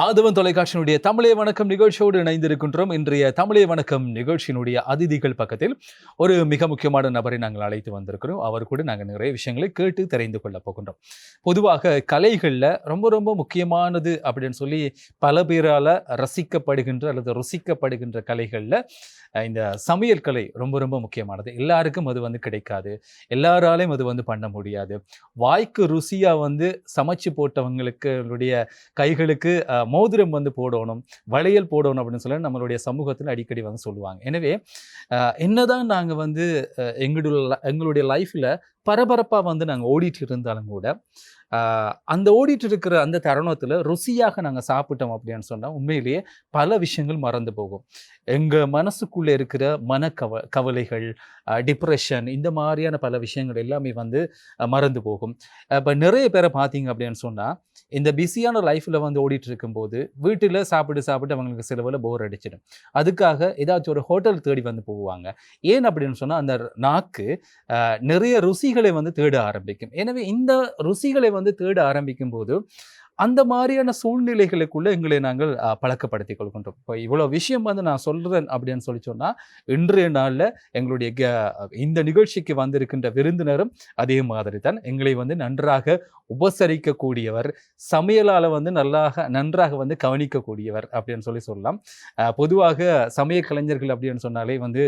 ஆதவன் தொலைக்காட்சியினுடைய தமிழே வணக்கம் நிகழ்ச்சியோடு இணைந்திருக்கின்றோம். இன்றைய தமிழே வணக்கம் நிகழ்ச்சியினுடைய அதிதிகள் பக்கத்தில் ஒரு மிக முக்கியமான நபரை நாங்கள் அழைத்து வந்திருக்கிறோம். அவர் கூட நாங்கள் நிறைய விஷயங்களை கேட்டு தெரிந்து கொள்ள போகின்றோம். பொதுவாக கலைகளில் ரொம்ப ரொம்ப முக்கியமானது அப்படின்னு சொல்லி பல பேரால் ரசிக்கப்படுகின்ற அல்லது ருசிக்கப்படுகின்ற கலைகளில் இந்த சமையல் கலை ரொம்ப ரொம்ப முக்கியமானது. எல்லாருக்கும் அது வந்து கிடைக்காது. எல்லாராலையும் அது வந்து பண்ண முடியாது. வாய்க்கு ருசியாக வந்து சமைச்சு போட்டவங்களுக்கு கைகளுக்கு மோதிரம் வந்து போடணும் வளையல் போடணும் அப்படின்னு சொல்லி நம்மளுடைய சமூகத்தில் அடிக்கடி வந்து சொல்லுவாங்க. எனவே என்னதான் நாங்கள் வந்து எங்களுடைய எங்களுடைய லைஃப்பில் பரபரப்பாக வந்து நாங்கள் ஓடிட்டு இருந்தாலும் கூட அந்த ஓடிட்டு இருக்கிற அந்த தருணத்தில் ருசியாக நாங்கள் சாப்பிட்டோம் அப்படின்னு சொன்னால் உண்மையிலேயே பல விஷயங்கள் மறந்து போகும். எங்கள் மனசுக்குள்ளே இருக்கிற மன கவ கவலைகள் டிப்ரெஷன் இந்த மாதிரியான பல விஷயங்கள் எல்லாமே வந்து மறந்து போகும். இப்போ நிறைய பேரை பார்த்தீங்க அப்படின்னு சொன்னால் இந்த பிஸியான லைஃப்பில் வந்து ஓடிட்டு இருக்கும்போது வீட்டில் சாப்பிட்டு சாப்பிட்டு அவங்களுக்கு சிலவில் போர் அடிச்சிடும். அதுக்காக ஏதாச்சும் ஒரு ஹோட்டல் தேடி வந்து போவாங்க. ஏன் அப்படின்னு சொன்னால் அந்த நாக்கு நிறைய நிறைய ருசிகளை வந்து தேட ஆரம்பிக்கும். எனவே இந்த ருசிகளை வந்து தேட ஆரம்பிக்கும் போது அந்த மாதிரியான சூழ்நிலைகளுக்குள்ளே எங்களை நாங்கள் பழக்கப்படுத்தி பழக்கப்படுத்திக் கொள்கின்றோம். இப்போ இவ்வளோ விஷயம் வந்து நான் சொல்கிறேன் அப்படின்னு சொல்லி சொன்னால் இன்றைய நாளில் எங்களுடைய க- இந்த நிகழ்ச்சிக்கு வந்திருக்கின்ற விருந்தினரும் அதே மாதிரி தான். எங்களை வந்து நன்றாக உபசரிக்கக்கூடியவர் சமையலால் வந்து நல்லாக நன்றாக வந்து கவனிக்கக்கூடியவர் அப்படின்னு சொல்லி சொல்லலாம். பொதுவாக சமய கலைஞர்கள் அப்படின்னு சொன்னாலே வந்து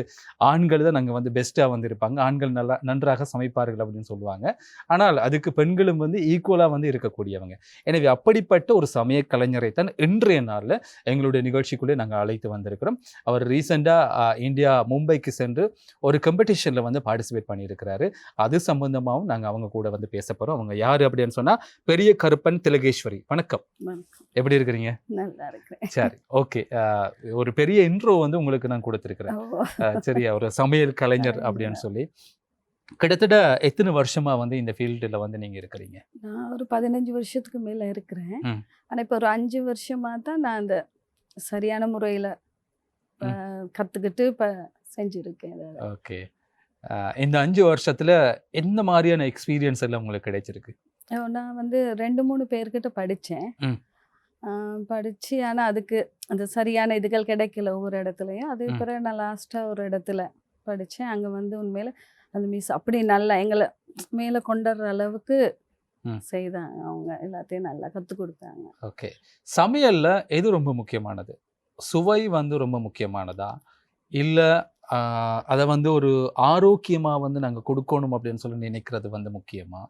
ஆண்கள் தான் நாங்கள் வந்து பெஸ்ட்டாக வந்து இருப்பாங்க ஆண்கள் நல்லா நன்றாக சமைப்பார்கள் அப்படின்னு சொல்லுவாங்க. ஆனால் அதுக்கு பெண்களும் வந்து ஈக்குவலாக வந்து இருக்கக்கூடியவங்க. எனவே அப்படிப்பட்ட ஒரு சமய கலைஞரை தான் இன்றைய நாளில் எங்களுடைய நிகழ்ச்சிக்குள்ளே நாங்கள் அழைத்து வந்திருக்கிறோம். அவர் ரீசெண்டாக இந்தியா மும்பைக்கு சென்று ஒரு காம்படிஷனில் வந்து பார்ட்டிசிபேட் பண்ணியிருக்கிறாரு. அது சம்பந்தமாகவும் நாங்கள் அவங்க கூட வந்து பேச போகிறோம் அவங்க யார் அப்படின்னு சொன்னால் பெரிய கருப்பன் திலகேஸ்வரி. வணக்கம். எப்படி இருக்கிறீங்க? சரி ஓகே ஒரு பெரிய இன்ட்ரோ வந்து உங்களுக்கு நான் கொடுத்துருக்கிறேன். சரியா ஒரு சமையல் கலைஞர். அப்படின்னு சொல்லி. கிட்டத்தட்ட எத்தனை வருஷமா வந்து இந்த ஃபீல்டில் வந்து நீங்க இருக்கிறீங்க நான் ஒரு பதினஞ்சு வருஷத்துக்கு மேல இருக்கிறேன் ம். ஆனா இப்போ ஒரு அஞ்சு வருஷமா தான் நான் அந்த சரியான முறையில கத்துக்கிட்டு இப்ப செஞ்சிருக்கேன். ஓகே இந்த அஞ்சு வருஷத்துல எந்த மாதிரியான எக்ஸ்பீரியன்ஸ் எல்லாம் உங்களுக்கு கிடைச்சிருக்கு நான் வந்து ரெண்டு மூணு பேர்கிட்ட படிச்சேன் ம். அஹ், படிச்சு ஆனா அதுக்கு அந்த சரியான இதுகள் கிடைக்கல ஒவ்வொரு இடத்துலயும் அது. பிறகு நான் லாஸ்டா ஒரு இடத்துல படிச்சேன் அங்க வந்து உண்மையில அந்த மிஸ் அப்படி நல்லா எங்களை மேல கொண்டு வர்ற அளவுக்கு. செய்தாங்க அவங்க எல்லாத்தையும் நல்லா கத்து கொடுத்தாங்க. ஓகே. சமையல்ல எது ரொம்ப முக்கியமானது? சுவை வந்து ரொம்ப முக்கியமானதா? இல்லை அதை வந்து ஒரு ஆரோக்கியமாக வந்து நாங்கள் கொடுக்கணும் அப்படின்னு சொல்லி நினைக்கிறது வந்து முக்கியமா?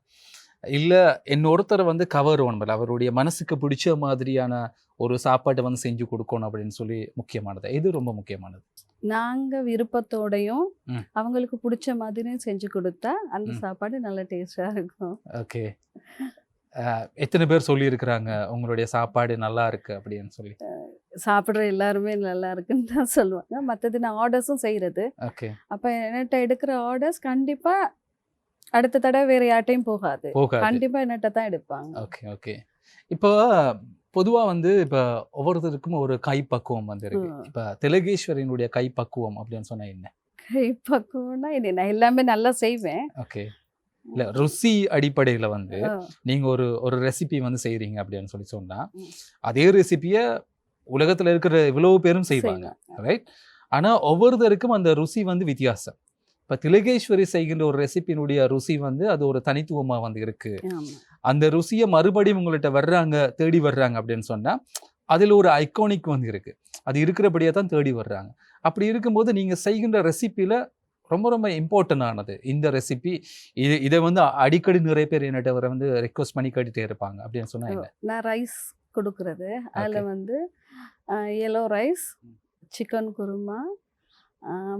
இல்லை இன்னொருத்தரை வந்து கவர் ஒன்று அவருடைய மனசுக்கு பிடிச்ச மாதிரியான ஒரு சாப்பாட்டை வந்து செஞ்சு கொடுக்கணும் அப்படின்னு சொல்லி முக்கியமானது. இது ரொம்ப முக்கியமானது. நாங்க விருப்பத்தோடையும். அவங்களுக்கு பிடிச்ச மாதிரியும் செஞ்சு கொடுத்தா அந்த. சாப்பாடு நல்ல டேஸ்டா இருக்கும். ஓகே. எத்தனை பேர் சொல்லியிருக்கிறாங்க உங்களுடைய சாப்பாடு நல்லா இருக்கு அப்படின்னு சொல்லி. சாப்பிடுற எல்லாருமே நல்லா இருக்குன்னு தான் சொல்லுவாங்க. மற்றது நான் ஆர்டர்ஸும் செய்யறது ஓகே. அப்ப என்கிட்ட எடுக்கிற ஆர்டர்ஸ் கண்டிப்பா அடுத்த தடவை வேற யார்ட்டையும் போகாது. கண்டிப்பா என்னட்ட தான் எடுப்பாங்க. Okay okay. இப்போ பொதுவா வந்து இப்போ ஒவ்வொருத்தருக்கும் ஒரு கைப்பக்குவம் வந்து இருக்கு. இப்போ திலகேஸ்வரியினுடைய கைப்பக்குவம் அப்படின்னு சொன்னா என்ன? கை பக்குவம்னா இது நான் எல்லாமே நல்லா செய்வேன். ஓகே. இல்ல ருசி அடிப்படையில வந்து நீங்க ஒரு ஒரு ரெசிபி வந்து செய்றீங்க அப்படின்னு சொல்லி சொன்னா. அதே ரெசிபியை உலகத்துல இருக்கிற இவ்வளவு பேரும் செய்வாங்க. ரைட் ஆனா ஒவ்வொருத்தருக்கும் அந்த ருசி வந்து வித்தியாசம். இப்ப திலகேஸ்வரி செய்கின்ற ஒரு ரெசிபியினுடைய ருசி வந்து அது ஒரு தனித்துவமா வந்து இருக்கு. அந்த ருசியை மறுபடியும் உங்கள்கிட்ட வர்றாங்க தேடி வர்றாங்க அப்படின்னு சொன்னா அதுல ஒரு ஐகானிக் வந்து இருக்கு. அது இருக்கிறபடியே தான் தேடி வர்றாங்க. அப்படி இருக்கும்போது நீங்க செய்கின்ற ரெசிபியில ரொம்ப ரொம்ப இம்பார்ட்டன்ட் ஆனது. இந்த ரெசிபி இது இதை வந்து அடிக்கடி நிறைய பேர் என்னட்ட வர வந்து ரெக்வஸ்ட் பண்ணி கேட்டுட்டே இருப்பாங்க. அப்படின்னு சொன்னா என்ன? நான் ரைஸ் கொடுக்கறது. அதில். வந்து yellow rice chicken kurma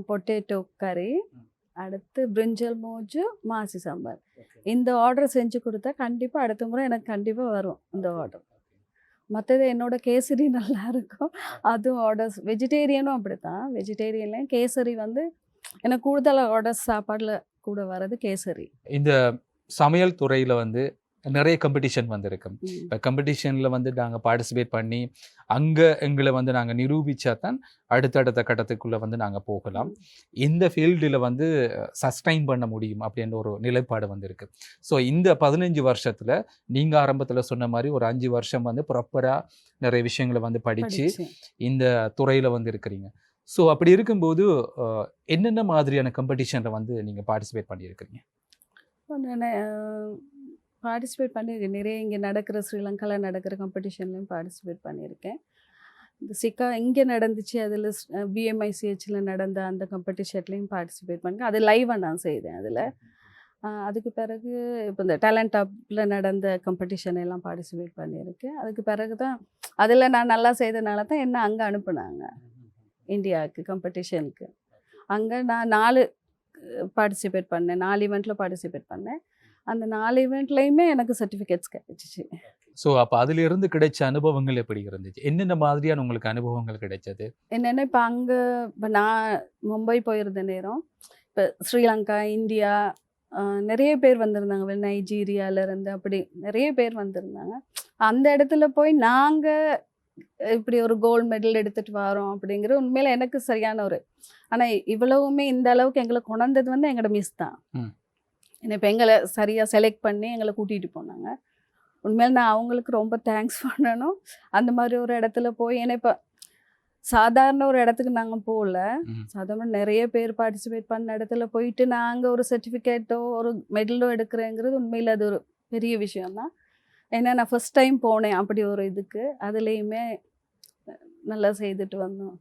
potato கறி. அடுத்து பிரிஞ்சல் மோஜு மாசி சாம்பார். இந்த ஆர்டர் செஞ்சு கொடுத்தா கண்டிப்பாக அடுத்த முறை எனக்கு கண்டிப்பாக வரும் இந்த ஆர்டர் மற்றது என்னோட கேசரி நல்லா இருக்கும். அதுவும் ஆர்டர்ஸ் வெஜிடேரியனும் அப்படித்தான். வெஜிடேரியன்லையும் கேசரி வந்து எனக்கு கூடுதல் ஆர்டர்ஸ் சாப்பாடில் கூட வர்றது கேசரி. இந்த சமையல் துறையில வந்து நிறைய காம்படிஷன் வந்திருக்கும். இப்போ காம்படிஷனில் வந்து நாங்கள் பார்ட்டிசிபேட் பண்ணி அங்கே எங்களை வந்து நாங்கள் நிரூபித்தா தான் அடுத்தடுத்த கட்டத்துக்குள்ளே வந்து நாங்கள் போகலாம். இந்த ஃபீல்டில் வந்து சஸ்டைன் பண்ண முடியும் அப்படின்ற ஒரு நிலைப்பாடு வந்திருக்கு. ஸோ இந்த பதினஞ்சு வருஷத்தில் நீங்கள் ஆரம்பத்தில் சொன்ன மாதிரி ஒரு அஞ்சு வருஷம் வந்து ப்ராப்பராக நிறைய விஷயங்களை வந்து படித்து. இந்த துறையில் வந்து இருக்கிறீங்க. ஸோ அப்படி இருக்கும்போது என்னென்ன மாதிரியான காம்படிஷனில் வந்து நீங்கள் பார்ட்டிசிபேட் பண்ணியிருக்கிறீங்க? பார்ட்டிசிபேட் பண்ணியிருக்கேன் நிறைய இங்கே நடக்கிற ஸ்ரீலங்காவில் நடக்கிற காம்படிஷன்லையும் பார்ட்டிசிபேட் பண்ணியிருக்கேன். இந்த சிக்கா இங்கே நடந்துச்சு அதில் பிஎம்ஐசிஹெச்சில் நடந்த அந்த காம்படிஷன்லேயும் பார்ட்டிசிபேட் பண்ணி அது லைவாக நான் செய்தேன் அதில். அதுக்கு பிறகு இப்போ இந்த டேலண்ட் அப்பில் நடந்த காம்படிஷன் எல்லாம் பார்ட்டிசிபேட் பண்ணியிருக்கேன். அதுக்கு பிறகு தான் அதில் நான் நல்லா செய்தனால தான் என்ன அங்கே அனுப்புனாங்க. இந்தியாவுக்கு காம்படிஷனுக்கு அங்கே நான் நாலு பார்ட்டிசிபேட் பண்ணேன். நாலு ஈவெண்ட்டில் பார்ட்டிசிபேட் பண்ணேன். அந்த நாலு ஈவெண்ட்லேயுமே எனக்கு சர்டிஃபிகேட்ஸ் கிடைச்சிச்சு. ஸோ அப்போ அதிலிருந்து கிடைச்ச அனுபவங்கள் எப்படி இருந்துச்சு? என்னென்ன மாதிரியான உங்களுக்கு அனுபவங்கள் கிடைச்சது? என்னென்னா இப்போ அங்கே இப்போ நான் மும்பை போயிருந்த நேரம் இப்போ ஸ்ரீலங்கா இந்தியா நிறைய பேர் வந்திருந்தாங்க. இருந்து அப்படி நிறைய பேர் வந்திருந்தாங்க. அந்த இடத்துல போய் நாங்கள் இப்படி ஒரு கோல்டு மெடல் எடுத்துட்டு வரோம் அப்படிங்கிற உண்மையில எனக்கு சரியான ஒரு ஆனால் இவ்வளவுமே இந்த அளவுக்கு எங்களை கொண்டது வந்து எங்களோட மிஸ் தான். ம். ஏன்னா இப்போ எங்களை சரியாக செலக்ட் பண்ணி எங்களை கூட்டிகிட்டு போனாங்க. உண்மையில நான் அவங்களுக்கு ரொம்ப தேங்க்ஸ் பண்ணணும். அந்த மாதிரி ஒரு இடத்துல போய் ஏன்னா இப்போ சாதாரண ஒரு இடத்துக்கு நாங்கள் போகல. சாதாரண நிறைய பேர் பார்ட்டிசிபேட் பண்ண இடத்துல போயிட்டு நாங்கள் ஒரு சர்டிஃபிகேட்டோ ஒரு மெடலோ எடுக்கிறேங்கிறது உண்மையில் அது ஒரு பெரிய விஷயம்தான். ஏன்னா நான் ஃபர்ஸ்ட் டைம் போனேன் அப்படி ஒரு இதுக்கு. அதுலேயுமே நல்லா செய்துட்டு வந்தோம்.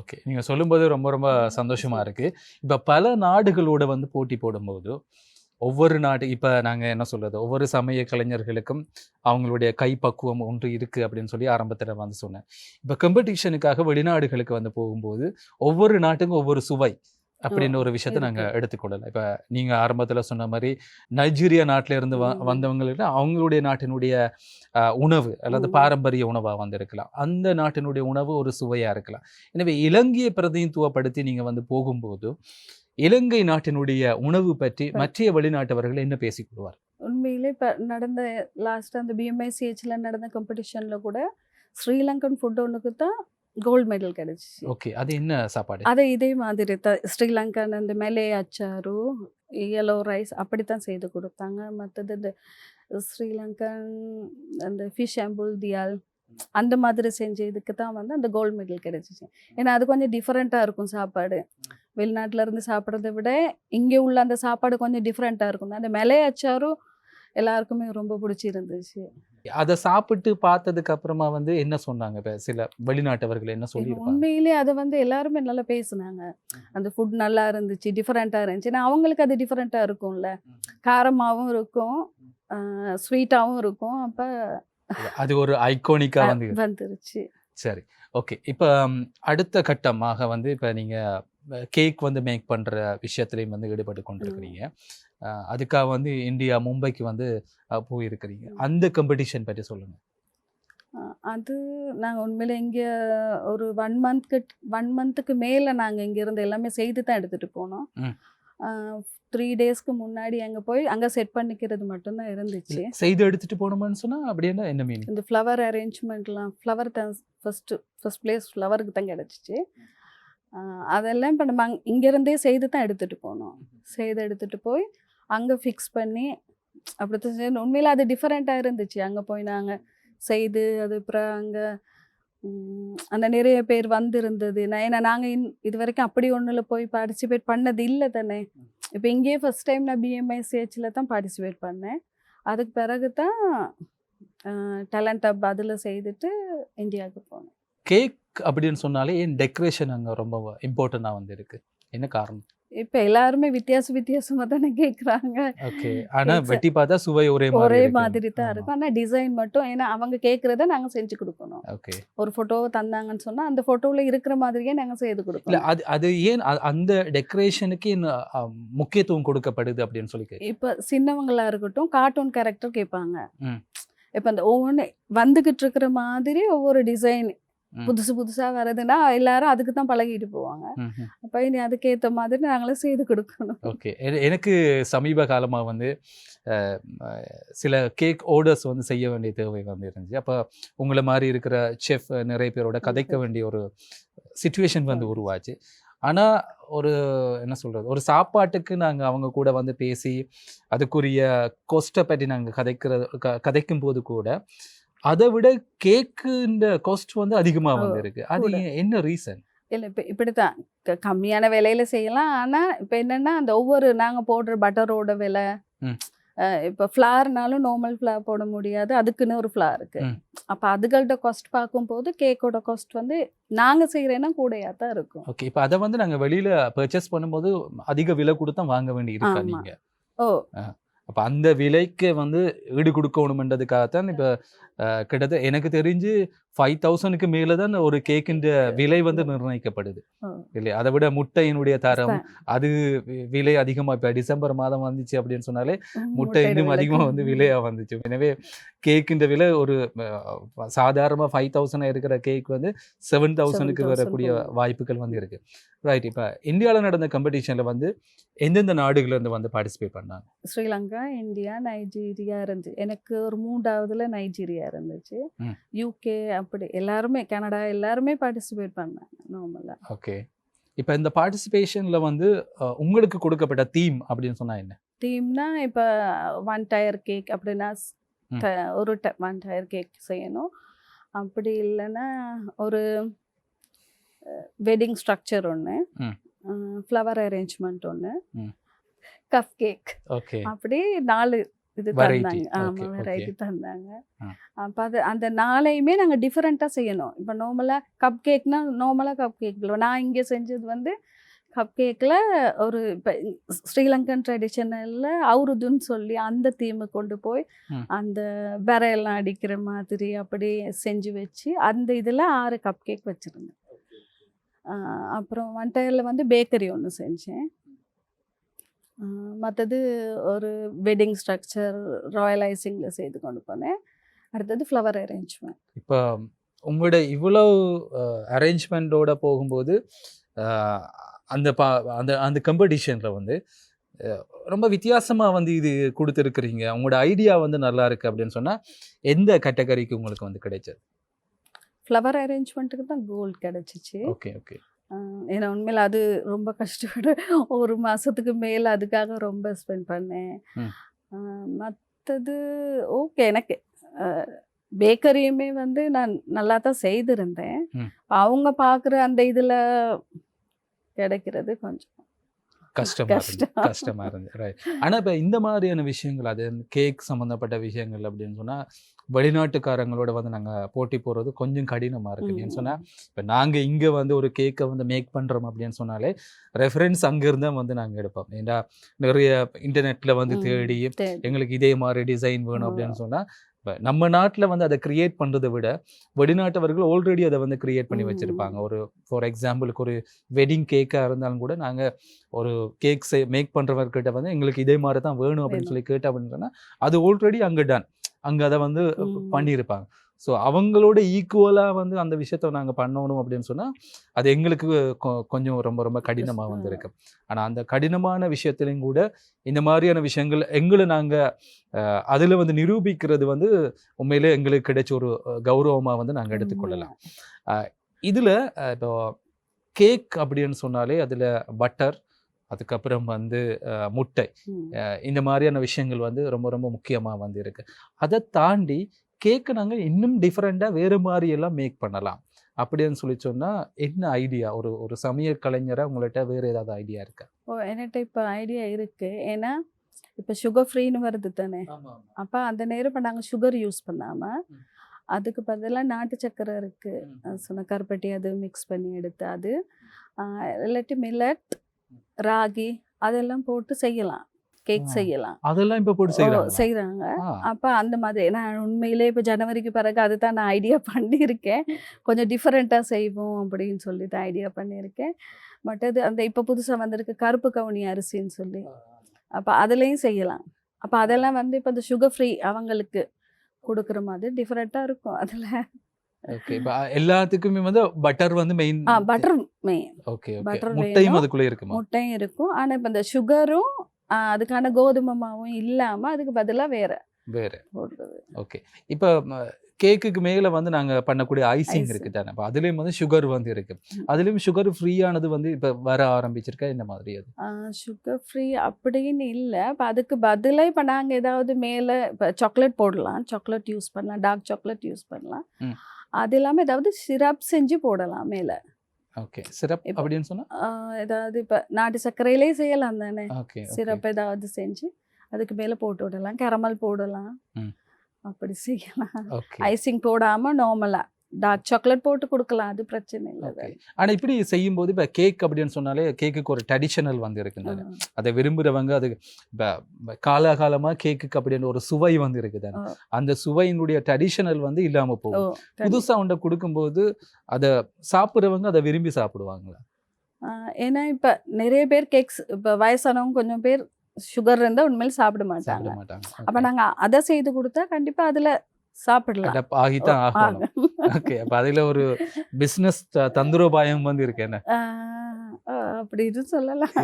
ஓகே. நீங்கள் சொல்லும்போது ரொம்ப ரொம்ப சந்தோஷமா இருக்கு. இப்போ பல நாடுகளோட வந்து போட்டி போடும்போது ஒவ்வொரு நாடு இப்போ நாங்கள் என்ன சொல்கிறது ஒவ்வொரு சமய கலைஞர்களுக்கும் அவங்களுடைய கைப்பக்குவம் ஒன்று இருக்குது அப்படின்னு சொல்லி ஆரம்பத்தில் வந்து சொன்னேன். இப்போ காம்படிஷனுக்காக வெளிநாடுகளுக்கு வந்து போகும்போது ஒவ்வொரு நாட்டுக்கும் ஒவ்வொரு சுவை அப்படின்னு ஒரு விஷயத்த. நாங்கள் எடுத்துக்கொள்ளலாம் இப்போ நீங்கள் ஆரம்பத்தில் சொன்ன மாதிரி நைஜீரியா நாட்டில இருந்து வ. வந்தவங்களுக்கு அவங்களுடைய நாட்டினுடைய உணவு அல்லது. பாரம்பரிய உணவாக வந்திருக்கலாம் அந்த நாட்டினுடைய உணவு ஒரு சுவையாக இருக்கலாம் எனவே இலங்கையை பிரதிநிதித்துவப்படுத்தி நீங்கள் வந்து போகும்போது இலங்கை நாட்டினுடைய உணவு பற்றி மற்ற வெளிநாட்டவர்கள் என்ன பேசிக்கொள்வார் உண்மையிலே இப்போ நடந்த லாஸ்ட் அந்த பிஎம்ஐசிஹெச்சில் நடந்த காம்படிஷனில் கூட ஸ்ரீலங்கன் ஃபுட் ஒன்றுக்கு தான் கோல்டு மெடல் கிடைச்சிச்சு. ஓகே. அது என்ன சாப்பாடு? அதை இதே மாதிரி தான் ஸ்ரீலங்கன் அந்த மேலே அச்சாரு yellow ரைஸ் அப்படி தான் செய்து கொடுத்தாங்க. மற்றது இந்த ஸ்ரீலங்கன் அந்த ஃபிஷ் அம்புல் தியால் அந்த மாதிரி செஞ்ச இதுக்கு தான் வந்து அந்த கோல்டு மெடல் கிடைச்சிச்சு. ஏன்னா அது கொஞ்சம் டிஃப்ரெண்ட்டாக இருக்கும் சாப்பாடு. வெளிநாட்டுல இருந்து சாப்பிட்றத விட இங்கே உள்ள அந்த சாப்பாடு கொஞ்சம் டிஃப்ரெண்ட்டாக இருக்கும். அந்த மேலே அச்சாரும் எல்லாருக்குமே ரொம்ப பிடிச்சிருந்துச்சு. அதை சாப்பிட்டு பார்த்ததுக்கு அப்புறமா வந்து என்ன சொன்னாங்க? இப்ப சில வெளிநாட்டவர்கள் என்ன சொல்லியிருப்பாங்க? உண்மையிலே அதை வந்து எல்லாருமே நல்லா பேசுனாங்க. அந்த ஃபுட் நல்லா இருந்துச்சு டிஃப்ரெண்ட்டாக இருந்துச்சு. ஏன்னா அவங்களுக்கு அது டிஃப்ரெண்ட்டாக இருக்கும்ல. காரமாகவும் இருக்கும் ஸ்வீட்டாகவும் இருக்கும். அப்போ அது ஒரு ஐகானிக்கா வந்து வந்துருச்சு. சரி ஓகே இப்போ அடுத்த கட்டமாக வந்து இப்போ நீங்கள் கேக் வந்து மேக் பண்ணுற விஷயத்துலையும் வந்து ஈடுபட்டு கொண்டிருக்கிறீங்க. அதுக்காக வந்து இந்தியா மும்பைக்கு வந்து போயிருக்கிறீங்க. அந்த காம்படிஷன் பற்றி சொல்லுங்க. அஹ் அது நாங்கள் உண்மையில இங்கே ஒரு ஒன் மந்த்க்கு ஒன் மந்த்துக்கு மேலே நாங்கள் இங்கேருந்து எல்லாமே செய்து தான் எடுத்துகிட்டு போனோம். த்ரீ டேஸ்க்கு முன்னாடி அங்கே போய் அங்கே செட் பண்ணிக்கிறது மட்டும்தான் இருந்துச்சு. செய்து எடுத்துட்டு போனோம்னு சொன்னா அப்படின்னா என்ன மீனிங் இந்த ஃப்ளவர் அரேஞ்ச்மெண்ட்லாம் ஃப்ளவர் தான் ஃபஸ்ட்டு ஃபஸ்ட் பிளேஸ் ஃப்ளவருக்கு தான் கிடச்சிச்சு. அதெல்லாம் இப்போ நம்ம அங் இங்கேருந்தே செய்து தான் எடுத்துகிட்டு போனோம். செய்து எடுத்துகிட்டு போய் அங்கே ஃபிக்ஸ் பண்ணி அப்படி உண்மையில் அது டிஃப்ரெண்ட்டாக இருந்துச்சு. அங்கே போய் நாங்கள் செய்து அது அப்புறம் அங்கே அந்த நிறைய பேர் வந்திருந்தது. நான் ஏன்னா நாங்கள் இன் இது வரைக்கும் அப்படி ஒன்றில் போய் பார்ட்டிசிபேட் பண்ணது இல்லை தானே. இப்போ இங்கேயே ஃபஸ்ட் டைம் நான் பிஎம்ஐசிஹெச்சில் தான் பார்ட்டிசிபேட் பண்ணேன். அதுக்கு பிறகு தான் டேலண்ட் அப் அதில் செய்துட்டு இந்தியாவுக்கு போனேன். கேக் அப்படின்னு சொன்னாலே ஏன் டெக்கரேஷன் அங்கே ரொம்ப இம்பார்ட்டண்ட்டாக வந்து இருக்குது என்ன காரணம்? இப்போ எல்லாருமே வித்தியாச வித்தியாசமாக தானே கேட்குறாங்க ஓகே ஆனா Cakes- வெட்டி பார்த்தா சுவை ஒரே ஒரே. மாதிரி தான். இருக்கும் ஆனால் டிசைன் மட்டும் ஏன்னா அவங்க கேட்குறத நாங்கள் செஞ்சு கொடுக்கணும் ஓகே ஒரு ஃபோட்டோவை தந்தாங்கன்னு சொன்னால் அந்த ஃபோட்டோவில் இருக்கிற மாதிரியே நாங்கள் செய்து கொடுக்கணும் அது அது ஏன் அந்த டெக்கரேஷனுக்கு முக்கியத்துவம் கொடுக்கப்படுது அப்படின்னு சொல்லி இப்போ சின்னவங்களா இருக்கட்டும் கார்ட்டூன் கேரக்டர் கேட்பாங்க. இப்போ அந்த ஒவ்வொன்று வந்துக்கிட்டு இருக்கிற மாதிரி ஒவ்வொரு டிசைன். புதுசு புதுசா வருதுன்னா எல்லாரும் அதுக்கு தான் பழகிட்டு போவாங்க. அப்ப இனி அதுக்கேத்த மாதிரி நாங்களும் செய்து கொடுக்கணும். ஓகே. எனக்கு சமீப காலமாக வந்து சில கேக் ஆர்டர்ஸ் வந்து செய்ய வேண்டிய தேவை வந்து இருந்துச்சு அப்போ உங்களை மாதிரி இருக்கிற செஃப் நிறைய பேரோட கதைக்க வேண்டிய ஒரு சுச்சுவேஷன் வந்து உருவாச்சு. ஆனால் ஒரு என்ன சொல்கிறது ஒரு சாப்பாட்டுக்கு நாங்கள் அவங்க கூட வந்து பேசி அதுக்குரிய கொஸ்ட்டை பற்றி நாங்கள் கதைக்கிறது க கதைக்கும் போது கூட அதை விட கேக்குன்ற காஸ்ட் வந்து அதிகமாக வந்து இருக்கு அது என்ன ரீசன் இல்லை இப்போ இப்படித்தான். க- கம்மியான விலையில செய்யலாம். ஆனா இப்போ என்னன்னா அந்த ஒவ்வொரு நாங்க போடுற பட்டரோட விலை இப்போ ஃப்ளார்னாலும் நார்மல் ஃப்ளார் போட முடியாது. அதுக்குன்னு ஒரு ஃப்ளார் இருக்கு. அப்போ அதுகள்ட்ட காஸ்ட் பார்க்கும்போது கேக்கோட காஸ்ட் வந்து நாங்க செய்யறேன்னா கூடயா தான் இருக்கும். ஓகே இப்போ அதை வந்து நாங்கள் வெளியில் பர்ச்சேஸ் பண்ணும்போது அதிக விலை கொடுத்தா வாங்க வேண்டி இருக்கா. நீங்கள் ஓ. அப்போ அந்த விலைக்கு வந்து ஈடு கொடுக்கணுமென்றதுக்காகத்தான் இப்போ கிட்டத்தட்ட எனக்கு தெரிஞ்சு ஃபைவ் தௌசண்ட்க்கு மேலே தான் ஒரு கேக்கின்ற விலை வந்து நிர்ணயிக்கப்படுது. இல்லையா? அதை விட முட்டையினுடைய தரம் அது விலை அதிகமாக இப்போ டிசம்பர் மாதம் வந்துச்சு அப்படின்னு சொன்னாலே முட்டை இன்னும் அதிகமாக வந்து. விலையாக வந்துச்சு. எனவே கேக்கின்ற விலை ஒரு சாதாரணமாக ஃபைவ் தௌசண்ட் இருக்கிற கேக் வந்து செவன் தௌசண்ட்க்கு 7,000 வரக்கூடிய. வாய்ப்புகள் வந்து இருக்கு. ரைட் இப்போ இந்தியாவில் நடந்த காம்படிஷனில் வந்து எந்தெந்த நாடுகள்ல இருந்து வந்து பார்ட்டிசிபேட் பண்ணாங்க? ஸ்ரீலங்கா இந்தியா நைஜீரியா இருந்துச்சு எனக்கு ஒரு மூன்றாவதுல நைஜீரியா. இருந்துச்சு ம். யூகே அப்படி எல்லாருமே கனடா எல்லாருமே பார்ட்டிசிபேட் பண்ணாங்க நார்மலா ஓகே இப்போ இந்த பார்ட்டிசிபேஷனில் வந்து உங்களுக்கு கொடுக்கப்பட்ட தீம் அப்படின்னு சொன்னா என்ன டீம்னா இப்போ ஒன் டயர் கேக் அப்படின்னா ம். ட- ஒரு ஒன் டயர் கேக் செய்யணும் அப்படி இல்லைன்னா ஒரு வெட்டிங் ஸ்ட்ரக்சர் ஒன்று. ஃப்ளவர் அரேஞ்ச்மெண்ட் ஒன்று. கப் கேக் ஓகே அப்படி நாலு இது. தந்தாங்க ஆமாம். வெரைட்டி தந்தாங்க. அப்போ அது அந்த நாளையுமே நாங்கள் டிஃப்ரெண்ட்டாக செய்யணும் இப்போ நார்மலாக கப் கேக்னா நார்மலாக கப் கேக் நான் இங்கே செஞ்சது வந்து கப் கேக்கில் ஒரு இப்போ ஸ்ரீலங்கன் ட்ரெடிஷனலில் அவுருதுன்னு சொல்லி அந்த தீமை கொண்டு போய். அந்த பெரையெல்லாம் அடிக்கிற மாதிரி அப்படி செஞ்சு வச்சு அந்த இதில் ஆறு கப் கேக் வச்சுருந்தேன் அப்புறம் ஒன் டயரில் வந்து பேக்கரி ஒன்று செஞ்சேன் மற்றது ஒரு வெட்டிங் ஸ்ட்ரக்சர் ராயலைசிங்கில் செய்து கொண்டு போனேன். அடுத்தது ஃப்ளவர் அரேஞ்ச்மெண்ட் இப்போ உங்களோட இவ்வளவு அரேஞ்ச்மெண்ட்டோட போகும்போது அந்த பா அந்த அந்த காம்படிஷனில் வந்து ரொம்ப வித்தியாசமாக வந்து இது கொடுத்துருக்குறீங்க. உங்களோட ஐடியா வந்து நல்லா இருக்கு அப்படின்னு சொன்னால் எந்த கேட்டகரிக்கு உங்களுக்கு வந்து கிடைச்சது? ஃப்ளவர் அரேஞ்ச்மெண்ட்டுக்கு தான் கோல்ட் கிடச்சிச்சு. ஓகே ஓகே ஏன்னா உண்மையில் அது ரொம்ப கஷ்டப்பட்டு ஒரு மாதத்துக்கு மேலே அதுக்காக ரொம்ப ஸ்பெண்ட் பண்ணேன். மற்றது ஓகே எனக்கு பேக்கரியுமே வந்து நான் நல்லா தான் செய்திருந்தேன். அவங்க பார்க்குற அந்த இதில் கிடைக்கிறது கொஞ்சம் கஷ்டமா இருந்து கஷ்டம். கஷ்டமா இருந்து ரைட் ஆனா இப்ப இந்த மாதிரியான விஷயங்கள் அது கேக் சம்பந்தப்பட்ட விஷயங்கள் அப்படின்னு சொன்னா வெளிநாட்டுக்காரங்களோட வந்து நாங்க போட்டி போறது கொஞ்சம் கடினமா இருக்கு. ஏன்னு சொன்னா இப்ப நாங்க இங்க வந்து ஒரு கேக்கை வந்து மேக் பண்றோம் அப்படின்னு சொன்னாலே ரெஃபரன்ஸ் அங்க இருந்தா வந்து நாங்க எடுப்போம் ஏன்னா நிறைய இன்டர்நெட்ல வந்து. தேடி. எங்களுக்கு இதே மாதிரி டிசைன் வேணும். அப்படின்னு சொன்னா இப்ப நம்ம நாட்டுல வந்து அதை கிரியேட் பண்றதை விட வெளிநாட்டவர்கள் ஆல்ரெடி அதை வந்து கிரியேட் பண்ணி. வச்சிருப்பாங்க ஒரு ஃபார் எக்ஸாம்பிளுக்கு ஒரு வெட்டிங் கேக்காக இருந்தாலும் கூட நாங்க ஒரு கேக் மேக் பண்றவர்கிட்ட வந்து எங்களுக்கு இதே மாதிரி தான் வேணும் அப்படின்னு. சொல்லி கேட்டோம் அப்படின்னு அது ஆல்ரெடி அங்க டன் அங்க அதை வந்து. பண்ணியிருப்பாங்க ஸோ அவங்களோட ஈக்குவலா வந்து அந்த விஷயத்த நாங்க பண்ணணும் அப்படின்னு சொன்னா அது எங்களுக்கு கொ- கொஞ்சம் ரொம்ப ரொம்ப கடினமா வந்து இருக்கு ஆனா அந்த கடினமான விஷயத்திலையும் கூட இந்த மாதிரியான விஷயங்கள் எங்களை நாங்க அஹ், அதுல வந்து நிரூபிக்கிறது வந்து உண்மையிலே எங்களுக்கு கிடைச்ச ஒரு அஹ், கௌரவமா வந்து நாங்க எடுத்துக்கொள்ளலாம் இதுல இப்போ கேக் அப்படின்னு சொன்னாலே அதுல பட்டர் அதுக்கப்புறம் வந்து முட்டை. இந்த மாதிரியான விஷயங்கள் வந்து ரொம்ப ரொம்ப முக்கியமா வந்து இருக்கு. அதை தாண்டி கேக்கை நாங்க இன்னும் டிஃப்ரெண்டா வேறு மாதிரி எல்லாம் மேக் பண்ணலாம். அப்படின்னு சொல்லி சொன்னா என்ன ஐடியா ஒரு ஒரு சமையல் கலைஞரா உங்கள்கிட்ட வேற ஏதாவது ஐடியா இருக்கா? ஓ என்கிட்ட இப்போ ஐடியா இருக்கு. ஏன்னா இப்போ சுகர் ஃப்ரீன்னு வருது தானே. அப்போ அந்த நேரம் இப்போ நாங்கள் சுகர் யூஸ் பண்ணாமல். அதுக்கு பதிலாக நாட்டு சக்கரை இருக்குது. சொன்ன கருப்பட்டி அது மிக்ஸ் பண்ணி எடுத்து அது இல்லாட்டி மில்லட் ராகி அதெல்லாம் போட்டு செய்யலாம். கேக். செய்யலாம். அதெல்லாம் இப்ப போட்டு செய்யறாங்க செய்கிறாங்க அப்போ அந்த மாதிரி நான் உண்மையிலே இப்போ ஜனவரிக்கு பிறகு அதுதான் நான் ஐடியா பண்ணியிருக்கேன். கொஞ்சம் டிஃப்ரெண்ட்டாக செய்வோம் அப்படின்னு சொல்லி தான் ஐடியா பண்ணியிருக்கேன். பட் அது அந்த இப்போ புதுசாக வந்திருக்கு கருப்பு கவுனி அரிசின்னு சொல்லி. அப்போ அதுலேயும் செய்யலாம். அப்போ அதெல்லாம் வந்து இப்போ இந்த சுகர் ஃப்ரீ அவங்களுக்கு கொடுக்குற மாதிரி டிஃப்ரெண்ட்டாக இருக்கும் அதில். ஓகே எல்லாத்துக்குமே வந்து பட்டர் வந்து மெயின் ஆ butter main okay okay butter முட்டையும். அதுக்குள்ள இருக்குமா? முட்டையும் இருக்கும். ஆனா இப்ப இந்த சுகரும் அதுக்கான கோதுமை மாவும் இல்லாம அதுக்கு பதிலா வேற வேற. ஓகே. இப்போ கேக்குக்கு மேல வந்து நாங்க பண்ணக்கூடிய ஐசிங் Icing. இருக்கு தானே அப்போ அதுலயும் வந்து சுகர் வந்து இருக்கு. அதுலயும் சுகர் ஃப்ரீயானது வந்து இப்ப வர ஆரம்பிச்சிருக்கா? இந்த மாதிரி அது? சுகர் ஃப்ரீ அப்படின்னு இல்லை. இப்போ அதுக்கு பதிலாக இப்போ நாங்கள் ஏதாவது மேலே இப்போ சாக்லேட் போடலாம். சாக்லேட் யூஸ் பண்ணலாம். டார்க் சாக்லேட் யூஸ் பண்ணலாம். அது இல்லாமல் ஏதாவது சிரப் செஞ்சு போடலாம் மேலே. ஓகே. சிரப் அப்படின்னு சொன்னா? ஏதாவது இப்போ நாட்டு சர்க்கரையிலே செய்யலாம் தானே? சிரப் ஏதாவது செஞ்சு அதுக்கு மேலே போட்டு விடலாம். கேரமல் போடலாம். அப்படி செய்யலாம். ஐசிங் போடாமல் நார்மலாக டார்க் சாக்லேட் போட்டு கொடுக்கலாம் அது பிரச்சனை இல்லை ஓகே ஆனா இப்படி செய்யும்போது இப்ப கேக் அப்படின்னு சொன்னாலே கேக்குக்கு ஒரு ட்ரெடிஷனல் வந்து இருக்கு தானே அதை விரும்புறவங்க அது இப்ப இப்ப காலாகாலமா கேக்குக்கு அப்படின்னு ஒரு சுவை வந்து இருக்குதானே. அந்த சுவையினுடைய ட்ரெடிஷனல் வந்து இல்லாம ஓ போகும் கண்டி- புதுசா ஒன்றை கொடுக்கும்போது அதை சாப்பிடுறவங்க அதை விரும்பி சாப்பிடுவாங்களா? ஏன்னா இப்ப நிறைய பேர் கேக்ஸ் இப்ப வயசானவங்க கொஞ்சம் பேர் சுகர் இருந்தா உண்மையில சாப்பிட மாட்டாங்க. அப்ப நாங்க அதை செய்து கொடுத்தா கண்டிப்பா அதுல சாப்பிடலாம். ஆகித்தான் ஆகணும். ஓகே அப்ப அதுல ஒரு பிசினஸ் தந்திரோபாயம் வந்து இருக்கு என்ன? அப்படின்னு சொல்லலாம்.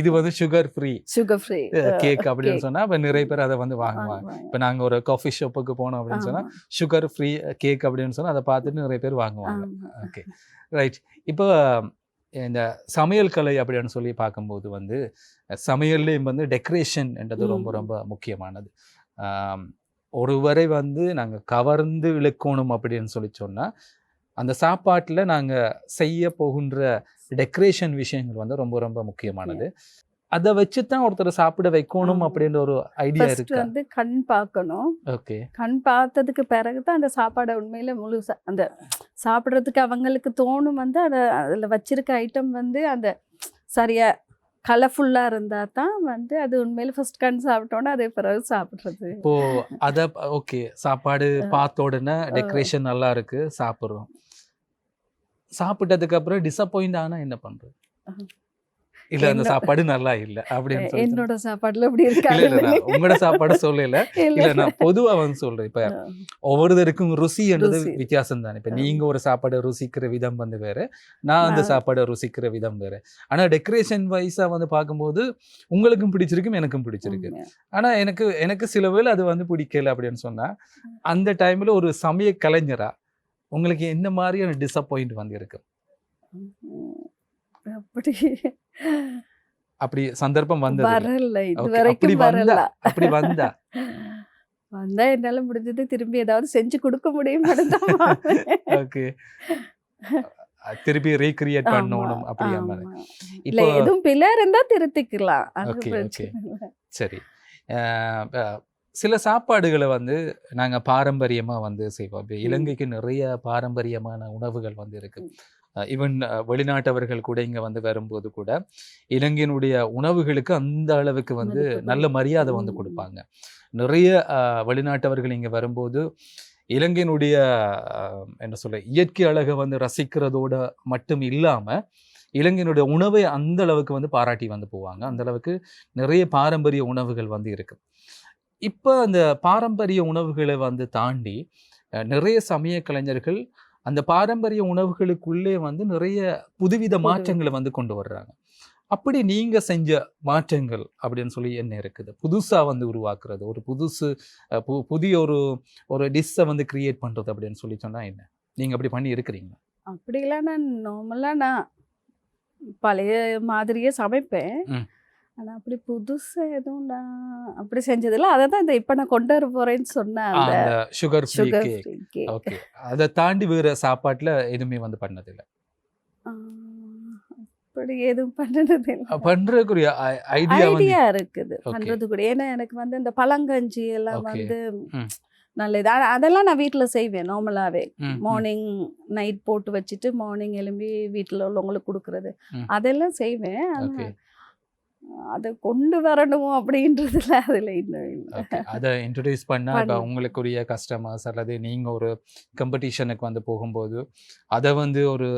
இது வந்து sugar free sugar free cake அப்படின்னு சொன்னா அப்ப நிறைய பேர் அதை வந்து வாங்குவாங்க. இப்ப நாங்க ஒரு காஃபி ஷாப்புக்கு போனோம் அப்படின்னு சொன்னா சுகர் ஃப்ரீ கேக் அப்படின்னு சொன்னா அதை பார்த்துட்டு நிறைய பேர் வாங்குவாங்க. ஓகே. ரைட் இப்போ இந்த சமையல் கலை அப்படின்னு சொல்லி பார்க்கும்போது வந்து சமையல்லையும் வந்து டெக்கரேஷன் என்றது ரொம்ப. ரொம்ப முக்கியமானது. ஒருவரை வந்து நாங்கள் கவர்ந்து இழுக்கணும் அப்படின்னு சொல்லி சொன்னால் அந்த சாப்பாட்டில் நாங்கள் செய்ய போகின்ற டெக்கரேஷன் விஷயங்கள் வந்து ரொம்ப ரொம்ப முக்கியமானது. அதை வச்சு தான் ஒருத்தரை சாப்பிட வைக்கணும். அப்படின்ற ஒரு ஐடியா இருக்கா? வந்து கண் பார்க்கணும். ஓகே. கண் பார்த்ததுக்கு பிறகு தான் அந்த சாப்பாடை உண்மையில முழுசா அந்த சாப்பிட்றதுக்கு அவங்களுக்கு தோணும் வந்து அதை அதில் வச்சிருக்க ஐட்டம் வந்து அந்த சரியா கலர்ஃபுல்லாக இருந்தால் தான் வந்து அது உண்மையில ஃபர்ஸ்ட் கண் சாப்பிட்டோன்னே அதே பிறகு சாப்பிட்றது. இப்போ அத ஓகே. சாப்பாடு பார்த்த உடனே டெக்கரேஷன் நல்லா இருக்கு சாப்பிடுறோம். சாப்பிட்டதுக்கு அப்புறம் டிசப்பாயிண்ட் ஆனா என்ன பண்றது? அஹ். இல்ல அந்த சாப்பாடு நல்லா இல்ல அப்படின்னு என்னோட சாப்பாடுல இப்படி இல்ல இல்ல உங்களோட சாப்பாடு சொல்லல. இல்ல. நான் பொதுவா வந்து சொல்றேன். இப்ப ஒவ்வொருத்தருக்கும் ருசின்றது ருசி. வித்தியாசம் தானே இப்ப. நீங்க ஒரு சாப்பாடை ருசிக்கிற விதம் வந்து வேற நான் அந்த சாப்பாடை ருசிக்கிற விதம் வேற. ஆனா டெக்கரேஷன் வைஸா வந்து பார்க்கும்போது உங்களுக்கும் பிடிச்சிருக்கும் எனக்கும் பிடிச்சிருக்கு. ஆனா எனக்கு எனக்கு சில வேளை அது வந்து பிடிக்கல அப்படின்னு சொன்னா அந்த டைம்ல ஒரு சமய கலைஞரா உங்களுக்கு என்ன மாதிரியான டிசப்பாயிண்ட் வந்து இருக்கு அப்படி அப்படி சந்தர்ப்பம் வந்தது? வரல இது வரைக்கும் வரல. அப்படி வந்தா. வந்தா என்னால முடிஞ்சது திரும்பி ஏதாவது செஞ்சு கொடுக்க முடியும் ஓகே. திருப்பி ரீக்ரியேட் பண்ணணும் அப்படியா மாதிரி. இல்ல எதுவும் பிள்ளை இருந்தா திருத்திக்கலாம். பிரச்சனை இல்ல. சரி. சில சாப்பாடுகளை வந்து நாங்க பாரம்பரியமா வந்து செய்வோம். இலங்கைக்கு நிறைய பாரம்பரியமான உணவுகள் வந்து இருக்கு. ஈவன் வெளிநாட்டவர்கள் கூட இங்க வந்து வரும்போது கூட இலங்கையினுடைய உணவுகளுக்கு அந்த அளவுக்கு வந்து நல்ல மரியாதை வந்து. கொடுப்பாங்க. நிறைய வெளிநாட்டவர்கள் இங்க வரும்போது இலங்கையினுடைய என்ன சொல்ல இயற்கை அழகை வந்து ரசிக்கிறதோட மட்டும் இல்லாம இலங்கையினுடைய உணவை அந்த அளவுக்கு வந்து பாராட்டி வந்து போவாங்க. அந்த அளவுக்கு நிறைய பாரம்பரிய உணவுகள் வந்து இருக்கு. இப்போ அந்த பாரம்பரிய உணவுகளை வந்து தாண்டி நிறைய சமய கலைஞர்கள் அந்த பாரம்பரிய உணவுகளுக்குள்ளே வந்து நிறைய புதுவித புது- மாற்றங்களை வந்து கொண்டு வர்றாங்க. அப்படி நீங்க செஞ்ச மாற்றங்கள் அப்படின்னு சொல்லி என்ன இருக்குது? புதுசா வந்து உருவாக்குறது ஒரு புதுசு புதிய ஒரு ஒரு டிஷ்ஷை வந்து கிரியேட் பண்றது அப்படின்னு சொல்லி சொன்னா என்ன? நீங்க அப்படி பண்ணி இருக்கிறீங்க அப்படிலாம் நான் நார்மலா நான் பழைய மாதிரியே சமைப்பேன். ம். ஆனா அப்படி புதுசா எதுவும் நான் அப்படி செஞ்சதில்ல. அதை தான் இந்த இப்ப நான் கொண்டு வர போறேன்னு சொன்னேன் அந்த சுகர் சுகர் ஓகே அதை தாண்டி வேற சாப்பாட்டுல எதுவுமே வந்து பண்ணதில்லை. அப்படி எதுவும் பண்ணது இல்லை பண்றதுக்குரிய ஐடியா இருக்குது. Okay. பண்றது கூட ஏன்னா எனக்கு வந்து இந்த பழங்கஞ்சி எல்லாம். வந்து. நல்லது. அதெல்லாம் நான் வீட்ல செய்வேன் ம். மார்னிங் நைட் போட்டு வச்சுட்டு மார்னிங் எழும்பி வீட்டில் உள்ளவங்களுக்கு கொடுக்கறது. அதெல்லாம் செய்வேன். அதை கொண்டு வரணும் அப்படின்றதுல அதுல இன்னும் இல்லை அதை இன்ட்ரடியூஸ் பண்ணா இப்போ. உங்களுக்குரிய கஸ்டமர்ஸ் அல்லது நீங்க ஒரு காம்படிஷனுக்கு வந்து போகும்போது அதை வந்து ஒரு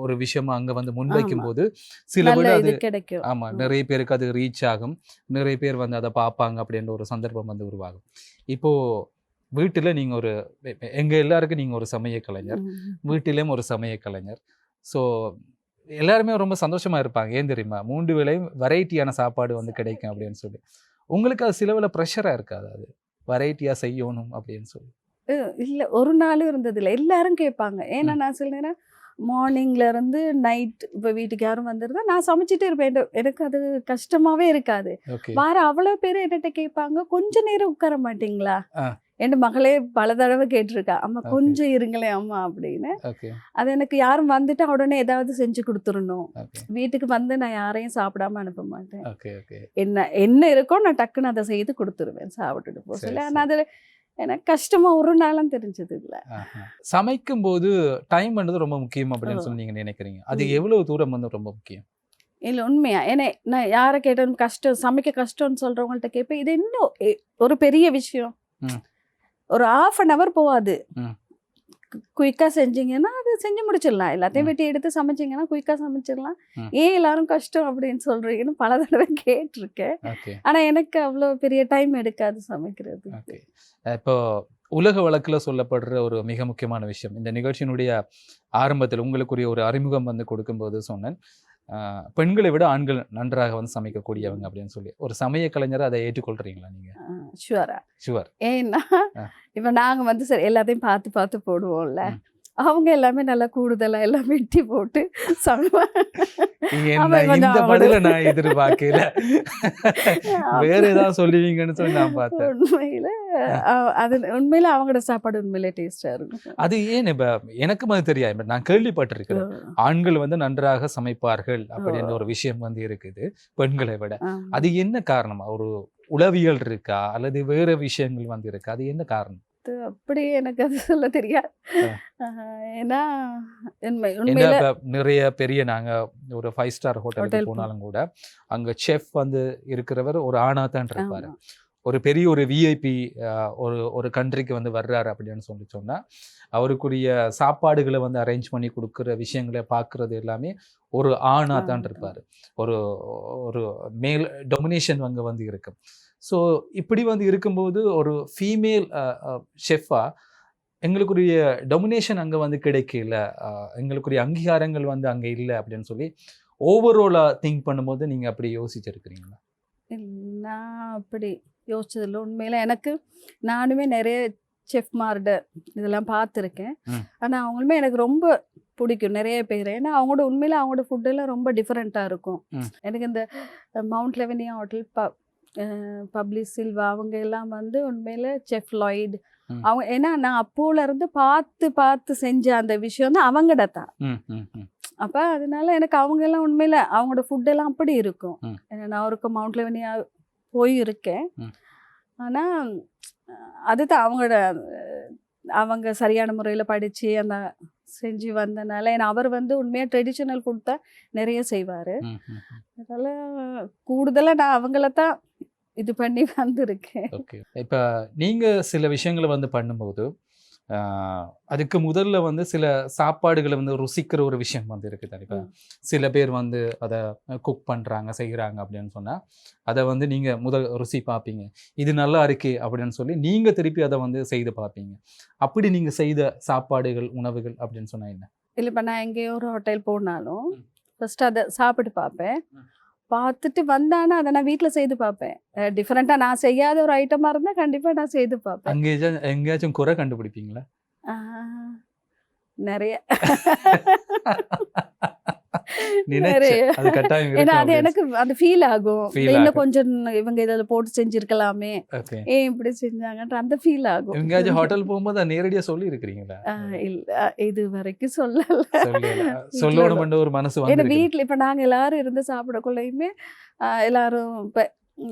ஒரு விஷயமா அங்க வந்து முன்வைக்கும். போது சில அது கிடைக்கும் ஆமா ம். நிறைய பேருக்கு அது ரீச் ஆகும் நிறைய பேர் வந்து அதை பார்ப்பாங்க அப்படின்ற ஒரு சந்தர்ப்பம் வந்து உருவாகும் இப்போ வீட்டில் நீங்கள் ஒரு எங்கள் எல்லாருக்கும் நீங்கள் ஒரு சமய கலைஞர். வீட்டிலேயும் ஒரு சமய கலைஞர் ஸோ எல்லாருமே ரொம்ப சந்தோஷமா இருப்பாங்க. ஏன் தெரியுமா? மூன்று வேளையும் வெரைட்டியான சாப்பாடு வந்து கிடைக்கும் அப்படின்னு சொல்லி. உங்களுக்கு அது சிலவில் ப்ரெஷராக இருக்காது அது? வெரைட்டியாக செய்யணும் அப்படின்னு சொல்லி. இல்ல ஒரு நாளும் இருந்தது இல்ல எல்லாரும் கேட்பாங்க. ஏன்னா நான் சில நேரம் மார்னிங்ல இருந்து நைட் இப்போ வீட்டுக்கு யாரும் வந்துருந்தா நான் சமைச்சிட்டே இருப்பேன். எனக்கு- அது கஷ்டமாவே இருக்காது. வார அவ்வளவு பேர் என்கிட்ட கேட்பாங்க. கொஞ்ச நேரம் உட்கார மாட்டீங்களா. என் மகளே பல தடவை கேட்டிருக்கா அம்மா. கொஞ்சம் இருங்களேன் அம்மா அப்படின்னு. அது எனக்கு யாரும் வந்துட்டா உடனே ஏதாவது செஞ்சு கொடுத்துடணும். வீட்டுக்கு வந்து நான் யாரையும் சாப்பிடாம அனுப்ப மாட்டேன். என்ன என்ன இருக்கோ நான் டக்குன்னு அதை செய்து கொடுத்துருவேன் சாப்பிட்டுட்டு போக சொல்லி சரி. ஆனால் அது எனக்கு கஷ்டமா ஒரு நாளும் தெரிஞ்சது இல்லை. சமைக்கும் போது டைம் பண்ணது ரொம்ப முக்கியம் அப்படின்னு சொல்லி நீங்க நினைக்கிறீங்க. அது. எவ்வளவு தூரம் வந்து ரொம்ப முக்கியம்? இல்லை உண்மையா. ஏன்னா நான் யாரை கேட்டாலும் கஷ்டம் சமைக்க கஷ்டம்னு சொல்றவங்கள்ட்ட கேட்பேன். இது இன்னும் ஒரு பெரிய விஷயம். ஒரு ஆஃப் அன் ஹவர் போகாது. குயிக்காக செஞ்சீங்கன்னா அது செஞ்சு முடிச்சிடலாம். எல்லாத்தையும். வெட்டி எடுத்து சமைச்சிங்கன்னா குயிக்காக சமைச்சிடலாம். ஏன் எல்லாரும் கஷ்டம் அப்படின்னு சொல்றீங்கன்னு பல தடவை கேட்டிருக்கேன். ஓகே. ஆனா எனக்கு அவ்வளோ பெரிய டைம் எடுக்காது சமைக்கிறது இப்போ உலக வழக்கில் சொல்லப்படுற ஒரு மிக முக்கியமான விஷயம். இந்த நிகழ்ச்சியினுடைய ஆரம்பத்தில் உங்களுக்குரிய ஒரு அறிமுகம் வந்து கொடுக்கும்போது சொன்னேன். பெண்களை விட ஆண்கள் நன்றாக வந்து சமைக்கக்கூடியவங்க அப்படின்னு சொல்லி. ஒரு சமய கலைஞரை அதை ஏற்றுக்கொள்றீங்களா நீங்க? ஷுவரா ஷுவர் ஏன்னா. இப்போ நாங்க வந்து சரி எல்லாத்தையும் பார்த்து பார்த்து போடுவோம்ல. அவங்க எல்லாமே நல்லா கூடுதலா எல்லாம் வெட்டி போட்டு நான் எதிர்பார்க்கல. வேற ஏதாவது சொல்லுவீங்கன்னு சொல்லி நான் பார்த்தேன். உண்மையில அது உண்மையில அவங்களோட சாப்பாடு உண்மையிலே டேஸ்டா இருக்கும். அது ஏன் இப்ப எனக்கும் அது தெரியாது. நான் கேள்விப்பட்டிருக்கிறேன். ஆண்கள் வந்து நன்றாக சமைப்பார்கள் அப்படின்னு ஒரு விஷயம் வந்து இருக்குது பெண்களை விட. அது என்ன காரணமா? ஒரு உளவியல் இருக்கா? அல்லது வேற விஷயங்கள் வந்து இருக்கா? அது என்ன காரணம்? அது அப்படி எனக்கு அது சொல்ல தெரியாது. ஏன்னா நிறைய பெரிய நாங்க ஒரு ஃபைவ் ஸ்டார் ஹோட்டலுக்கு போனாலும் கூட அங்க செஃப் வந்து இருக்கிறவர் ஒரு ஆணா தான் இருப்பாரு. ஒரு பெரிய ஒரு விஐபி ஒரு ஒரு கண்ட்ரிக்கு வந்து வர்றாரு அப்படின்னு சொல்லி சொன்னா அவருக்குரிய சாப்பாடுகளை வந்து அரேஞ்ச் பண்ணி கொடுக்குற விஷயங்களை பார்க்கறது எல்லாமே ஒரு ஆணா தான். இருப்பாரு. ஒரு ஒரு மேல் டொமினேஷன் அங்கே வந்து இருக்கு. ஸோ இப்படி வந்து இருக்கும்போது ஒரு ஃபீமேல் ஷெஃபா எங்களுக்குரிய டொமினேஷன் அங்கே வந்து கிடைக்கல. எங்களுக்குரிய அங்கீகாரங்கள் வந்து அங்கே இல்லை அப்படின்னு சொல்லி ஓவராலாக திங்க் பண்ணும்போது நீங்கள் அப்படி யோசிச்சிருக்கிறீங்களா? இல்ல, நான் அப்படி யோசிச்சதில்ல. உண்மையில எனக்கு நானுமே நிறைய செஃப் மார்ட இதெல்லாம் பார்த்துருக்கேன். ம். ஆனா அவங்களுமே எனக்கு ரொம்ப பிடிக்கும் நிறைய பேர். ஏன்னா அவங்களோட உண்மையில அவங்களோட ஃபுட்டெல்லாம் ரொம்ப டிஃப்ரெண்ட்டாக இருக்கும். எனக்கு இந்த மவுண்ட் லெவனியா ஹோட்டல் ப பப்ளிக் சில்வா அவங்க எல்லாம் வந்து உண்மையில செஃப் லாய்டு. அவங்க ஏன்னா நான் அப்போல இருந்து பார்த்து பார்த்து செஞ்ச அந்த விஷயம் தான் அவங்கட தான் அப்போ அதனால எனக்கு அவங்க எல்லாம் உண்மையில அவங்களோட ஃபுட்டெல்லாம் அப்படி இருக்கும். ஏன்னா நான் ஒருக்க மவுண்ட் லெவனியா போய் இருக்கேன் ம். ஆனால் அதுதான் அவங்களோட அவங்க சரியான முறையில் படித்து அந்த செஞ்சு வந்தனால ஏன்னா அவர் வந்து உண்மையாக ட்ரெடிஷ்னல் ஃபுட் தான் நிறைய செய்வார். அதனால் கூடுதலாக நான் அவங்கள தான் இது பண்ணி வந்திருக்கேன். ஓகே. இப்போ நீங்கள் சில விஷயங்களை வந்து பண்ணும்போது அதுக்கு முதல்ல வந்து சில சாப்பாடுகளை வந்து ருசிக்கிற ஒரு விஷயம் வந்து இருக்குது இப்போ. சில பேர் வந்து அதை குக் பண்ணுறாங்க செய்கிறாங்க அப்படின்னு சொன்னால் அதை வந்து நீங்கள் முதல் ருசி பார்ப்பீங்க இது நல்லா இருக்கே அப்படின்னு சொல்லி நீங்கள் திருப்பி அதை வந்து செய்து பார்ப்பீங்க அப்படி நீங்கள் செய்த சாப்பாடுகள் உணவுகள் அப்படின்னு சொன்னால் என்ன? இல்லை இப்போ நான் எங்கேயோ ஒரு ஹோட்டல் போனாலும் ம். ஃபர்ஸ்ட் அதை சாப்பிட்டு பார்ப்பேன். பார்த்துட்டு வந்தானா அதை நான் வீட்டில் செய்து பார்ப்பேன். டிஃப்ரெண்ட்டாக நான் செய்யாத ஒரு ஐட்டமாக இருந்தால் கண்டிப்பாக நான் செய்து பார்ப்பேன். அங்கேயாச்சும் எங்கேயாச்சும் குறை கண்டுபிடிப்பீங்களா? நிறைய. நினைச்சேன் நிறைய. அது கட்டாயம் ஏன்னா அது எனக்கு அது ஃபீல் ஆகும். இன்னும். கொஞ்சம் இவங்க இதில் போட்டு செஞ்சிருக்கலாமே. ஏன் இப்படி செஞ்சாங்கன்ற அந்த ஃபீல் ஆகும். எங்கேயாச்சும் ஹோட்டல் போகும்போது அதை நேரடியா சொல்லி இருக்கிறீங்களா இல்ல. இது வரைக்கும் சொல்லல. சொல்லணும்ன்ற ஒரு மனசு ஏன்னா வீட்டில் இப்போ நாங்கள் எல்லாரும் இருந்து சாப்பிடக்குள்ளேயுமே எல்லாரும் இப்போ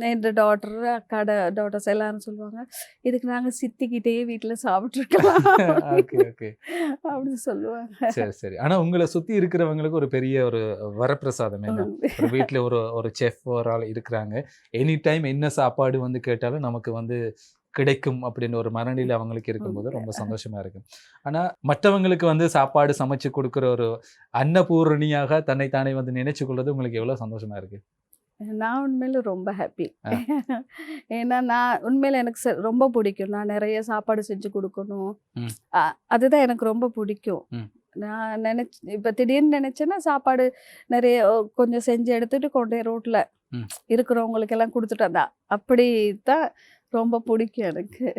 என் டாட்டர் அக்காட டாட்டர்ஸ் எல்லாரும் சொல்லுவாங்க இதுக்கு நாங்கள் சித்திக்கிட்டே வீட்டில் சாப்பிட்ருக்கலாம் அப்படின்னு சொல்லுவாங்க. சரி சரி. ஆனா உங்களை சுத்தி இருக்கிறவங்களுக்கு ஒரு பெரிய ஒரு வரப்பிரசாதம் என்ன ஒரு வீட்டில் ஒரு ஒரு செஃப் ஒரு ஆள் இருக்கிறாங்க. எனி டைம் என்ன சாப்பாடு வந்து கேட்டாலும் நமக்கு வந்து கிடைக்கும் அப்படின்னு ஒரு மனநிலை அவங்களுக்கு இருக்கும்போது ரொம்ப சந்தோஷமா இருக்கு ஆனா மற்றவங்களுக்கு வந்து சாப்பாடு சமைச்சு கொடுக்குற ஒரு அன்னபூரணியாக தன்னைத்தானே வந்து நினைச்சு கொள்வது உங்களுக்கு எவ்வளவு சந்தோஷமா இருக்கு? நான் உண்மையில ரொம்ப ஹாப்பி. ஏன்னா நான் உண்மையில எனக்கு ரொம்ப பிடிக்கும். நான் நிறைய சாப்பாடு செஞ்சு கொடுக்கணும். அதுதான் எனக்கு ரொம்ப பிடிக்கும். நான் நினைச்ச இப்போ திடீர்னு நினைச்சேன்னா சாப்பாடு நிறைய கொஞ்சம் செஞ்சு எடுத்துட்டு கொண்டே ரோட்ல ம். இருக்கிறவங்களுக்கு எல்லாம் கொடுத்துட்டு வந்தா அப்படி தான் ரொம்ப பிடிக்கும் எனக்கு.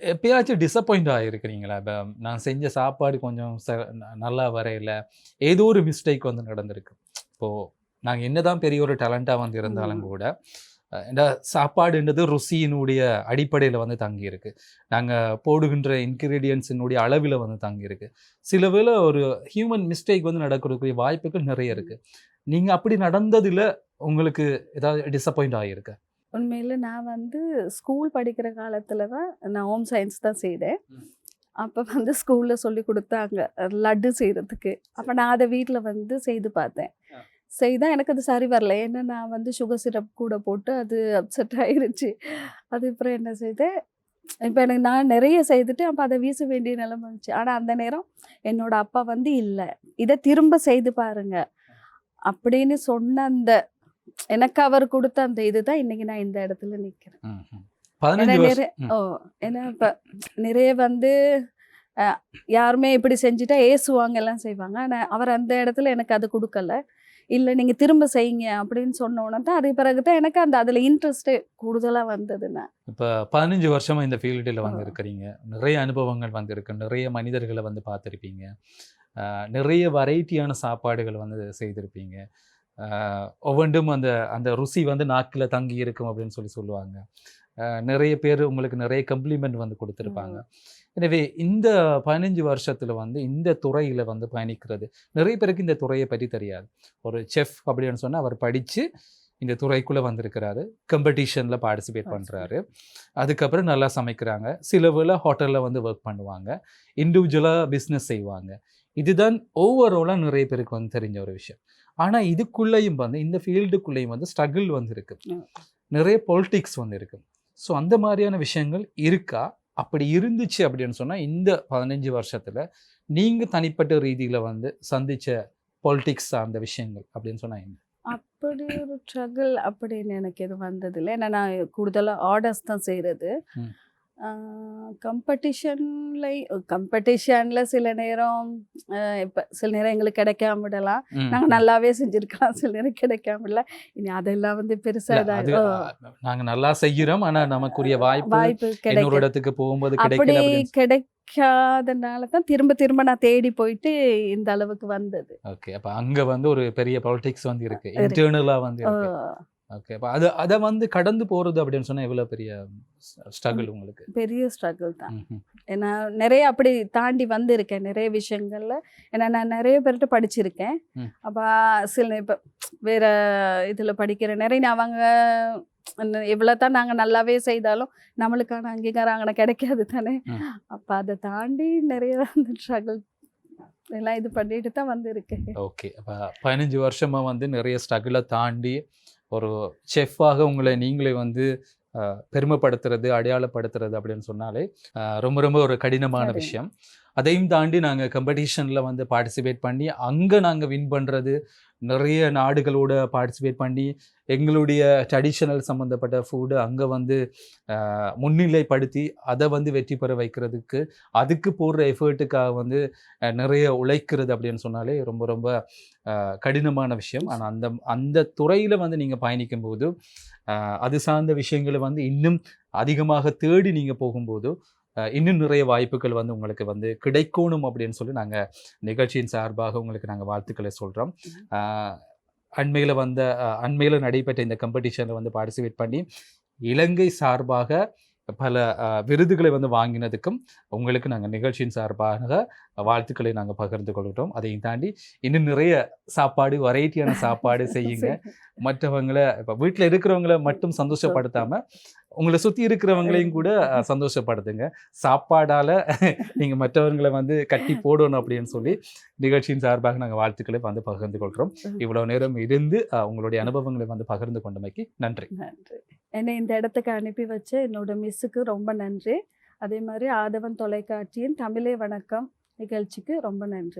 எப்பயாச்சும் டிசப்பாயிண்ட் ஆகிருக்கிறீங்களா இப்போ நான் செஞ்ச சாப்பாடு கொஞ்சம் ச- நல்லா வரையில. ஏதோ ஒரு மிஸ்டேக் வந்து நடந்திருக்கு. இப்போது நாங்கள் என்னதான் பெரிய ஒரு டேலண்டாக வந்து இருந்தாலும். கூட இந்த சாப்பாடுன்றது ருசியினுடைய அடிப்படையில் வந்து தங்கியிருக்கு. நாங்கள் போடுகின்ற இன்க்ரீடியன்ஸினுடைய அளவில் வந்து தங்கியிருக்கு. சில வேளை ஒரு ஹியூமன் மிஸ்டேக் வந்து நடக்கிறதுக்குரிய வாய்ப்புகள் நிறைய இருக்கு. நீங்கள் அப்படி நடந்ததில் உங்களுக்கு ஏதாவது டிசப்பாயிண்ட் ஆகிருக்கு உண்மையில நான் வந்து ஸ்கூல் படிக்கிற காலத்துல தான் நான் ஹோம் சயின்ஸ் தான் செய்தேன். அப்போ வந்து ஸ்கூலில் சொல்லி கொடுத்தாங்க லட்டு செய்கிறதுக்கு அப்போ நான் அதை வீட்டில் வந்து செய்து பார்த்தேன். செய்தால் எனக்கு அது சரி வரல. ஏன்னா நான் வந்து சுகர் சிரப் கூட போட்டு அது அப்செட் ஆயிருச்சு. அது அப்புறம் என்ன செய்தேன்? இப்போ எனக்கு நான் நிறைய செய்துட்டு அப்போ அதை வீச வேண்டிய நிலைமை வந்துச்சு. ஆனால் அந்த நேரம் என்னோட அப்பா வந்து இல்லை. இதை திரும்ப செய்து பாருங்க. அப்படின்னு சொன்ன அந்த எனக்கு அவர் கொடுத்த அந்த இதுதான் இன்னைக்கு நான் இந்த இடத்துல நிற்கிறேன் ம். ஓ ஏன்னா இப்போ நிறைய வந்து யாருமே இப்படி செஞ்சுட்டா ஏசுவாங்க எல்லாம் செய்வாங்க. ஆனால் அவர் அந்த இடத்துல எனக்கு அது கொடுக்கல. இல்லை நீங்கள் திரும்ப செய்யுங்க அப்படின்னு சொன்ன உடனே தான் அதுக்கு பிறகு தான் எனக்கு அந்த அதில் இன்ட்ரெஸ்ட்டே கூடுதலாக வந்ததுண்ணா இப்போ பதினஞ்சு வருஷமா இந்த ஃபீல்டில் வந்து ஆ. இருக்கிறீங்க நிறைய அனுபவங்கள் வந்து இருக்கு நிறைய மனிதர்களை வந்து பார்த்துருப்பீங்க. நிறைய வெரைட்டியான சாப்பாடுகள் வந்து செய்திருப்பீங்க. ஒவ்வொன்றும் அந்த அந்த ருசி வந்து நாக்கில் தங்கி இருக்கும் அப்படின்னு சொல்லி சொல்லுவாங்க. நிறைய பேர் உங்களுக்கு நிறைய கம்ப்ளிமெண்ட் வந்து கொடுத்துருப்பாங்க. எனவே இந்த பதினஞ்சு வருஷத்துல வந்து இந்த துறையில வந்து பயணிக்கிறது. நிறைய பேருக்கு இந்த துறையை பற்றி தெரியாது. ஒரு செஃப் அப்படின்னு சொன்னா அவர் படிச்சு இந்த துறைக்குள்ள வந்திருக்கிறாரு. காம்படிஷன்ல பார்ட்டிசிபேட் பண்றாரு. அதுக்கப்புறம் நல்லா சமைக்கிறாங்க. சில வேளை ஹோட்டலில் வந்து ஒர்க் பண்ணுவாங்க. இண்டிவிஜுவலாக பிஸ்னஸ் செய்வாங்க. இதுதான் ஓவராலாக நிறைய பேருக்கு வந்து தெரிஞ்ச ஒரு விஷயம். ஆனால் இதுக்குள்ளேயும் வந்து இந்த ஃபீல்டுக்குள்ளேயும் வந்து ஸ்ட்ரகிள் வந்து இருக்கு. ம். நிறைய பொலிட்டிக்ஸ் வந்து இருக்கு. ஸோ அந்த மாதிரியான விஷயங்கள் இருக்கா? அப்படி இருந்துச்சு அப்படின்னு சொன்னால் இந்த பதினஞ்சு வருஷத்தில் நீங்கள் தனிப்பட்ட ரீதியில் வந்து சந்திச்ச பொலிட்டிக்ஸ் சார்ந்த விஷயங்கள் அப்படின்னு சொன்னா என்ன? அப்படி ஒரு ஸ்ட்ரகிள் அப்படின்னு எனக்கு எதுவும் வந்ததில்லை. ஏன்னா நான் கூடுதலாக ஆர்டர்ஸ் தான் செய்கிறது. கம்படிஷன்ல கம்படிஷனில் சில நேரம் இப்போ சில நேரம் எங்களுக்கு கிடைக்காம விடலாம். நாங்கள். நல்லாவே செஞ்சுருக்கலாம். சில நேரம் கிடைக்காம இல்லை இனி அதெல்லாம் வந்து பெருசாக அது இதாக அஹ், நாங்க நல்லா செய்கிறோம். ஆனா நமக்குரிய வாய்ப்பு வாய்ப்பு கிடைக்கும் இடத்துக்கு போகும்போது அப்படி அப்படின்னு கிடைக்காதனால தான் திரும்ப திரும்ப நான் தேடி போயிட்டு இந்த அளவுக்கு வந்தது. ஓகே. அப்ப அங்க வந்து ஒரு பெரிய பொலிட்டிக்ஸ் வந்து இருக்கு. இருக்கு. இன்டர்னலா வந்து ஓகே அப்ப அது அதை வந்து கடந்து போறது அப்படின்னு சொன்னா எவ்வளவு பெரிய ஸ்ட்ரகிள் உங்களுக்கு? பெரிய ஸ்ட்ரகிள் தான். ஏன்னா நிறைய அப்படி தாண்டி வந்திருக்கேன். நிறைய விஷயங்கள்ல. ஏன்னா நான் நிறைய பேர்கிட்ட படிச்சிருக்கேன். அப்போ சில இப்போ வேற இதில் படிக்கிற நிறைய அவங்க எவ்வளோ தான் நாங்கள் நல்லாவே செய்தாலும் நம்மளுக்கான அங்கீகாரம் அங்கே கிடைக்காது தானே. அப்போ அதை தாண்டி நிறைய வந்து ஸ்ட்ரகிள் எல்லாம் இது பண்ணிட்டு தான் வந்திருக்கேன். ஓகே அப்ப பதினஞ்சு வருஷமா வந்து நிறைய ஸ்ட்ரகிளை தாண்டி ஒரு செஃப்பாக உங்களை நீங்களே வந்து பெருமைப்படுத்துறது அடையாளப்படுத்துறது அப்படின்னு சொன்னாலே ரொம்ப ரொம்ப ஒரு கடினமான கடினம். விஷயம் அதையும் தாண்டி நாங்கள் கம்படிஷனில் வந்து பார்ட்டிசிபேட் பண்ணி அங்கே நாங்கள் வின் பண்ணுறது நிறைய நாடுகளோட பார்ட்டிசிபேட் பண்ணி எங்களுடைய ட்ரெடிஷனல் சம்மந்தப்பட்ட ஃபுட்டு அங்கே வந்து முன்னிலைப்படுத்தி அதை வந்து வெற்றி பெற வைக்கிறதுக்கு அதுக்கு போடுற எஃபர்ட்டுக்காக வந்து நிறைய உழைக்கிறது அப்படின்னு சொன்னாலே ரொம்ப ரொம்ப கடினமான விஷயம். ஆனால் அந்த அந்த துறையில் வந்து நீங்கள் பயணிக்கும்போது அது சார்ந்த விஷயங்களை வந்து இன்னும் அதிகமாக தேடி நீங்கள் போகும்போது இன்னும் நிறைய வாய்ப்புகள் வந்து உங்களுக்கு வந்து கிடைக்கணும் அப்படின்னு சொல்லி நாங்கள் நிகழ்ச்சியின் சார்பாக உங்களுக்கு நாங்கள் வாழ்த்துக்களை சொல்கிறோம் அண்மையில் வந்த அண்மையில் நடைபெற்ற இந்த காம்படிஷனில் வந்து பார்ட்டிசிபேட் பண்ணி இலங்கை சார்பாக பல விருதுகளை வந்து வாங்கினதுக்கும் உங்களுக்கு நாங்கள் நிகழ்ச்சியின் சார்பாக வாழ்த்துக்களை நாங்கள் பகிர்ந்து கொள்கிறோம். அதையும் தாண்டி இன்னும் நிறைய சாப்பாடு வெரைட்டியான சாப்பாடு செய்யுங்க. மற்றவங்களை இப்போ வீட்டில் இருக்கிறவங்கள மட்டும் சந்தோஷப்படுத்தாம உங்களை சுற்றி இருக்கிறவங்களையும் கூட சந்தோஷப்படுத்துங்க. சாப்பாடால நீங்க மற்றவங்களை வந்து கட்டி போடணும் அப்படின்னு சொல்லி நிகழ்ச்சியின் சார்பாக நாங்கள் வாழ்த்துக்களை வந்து பகிர்ந்து கொள்கிறோம். இவ்வளவு நேரம் இருந்து உங்களுடைய அனுபவங்களை வந்து பகிர்ந்து கொண்டமைக்கு நன்றி. நன்றி. என்னை இந்த இடத்துக்கு அனுப்பி வச்ச என்னோட மிஸ்ஸுக்கு ரொம்ப நன்றி. அதே மாதிரி ஆதவன் தொலைக்காட்சியின் தமிழே வணக்கம் நிகழ்ச்சிக்கு ரொம்ப நன்றி.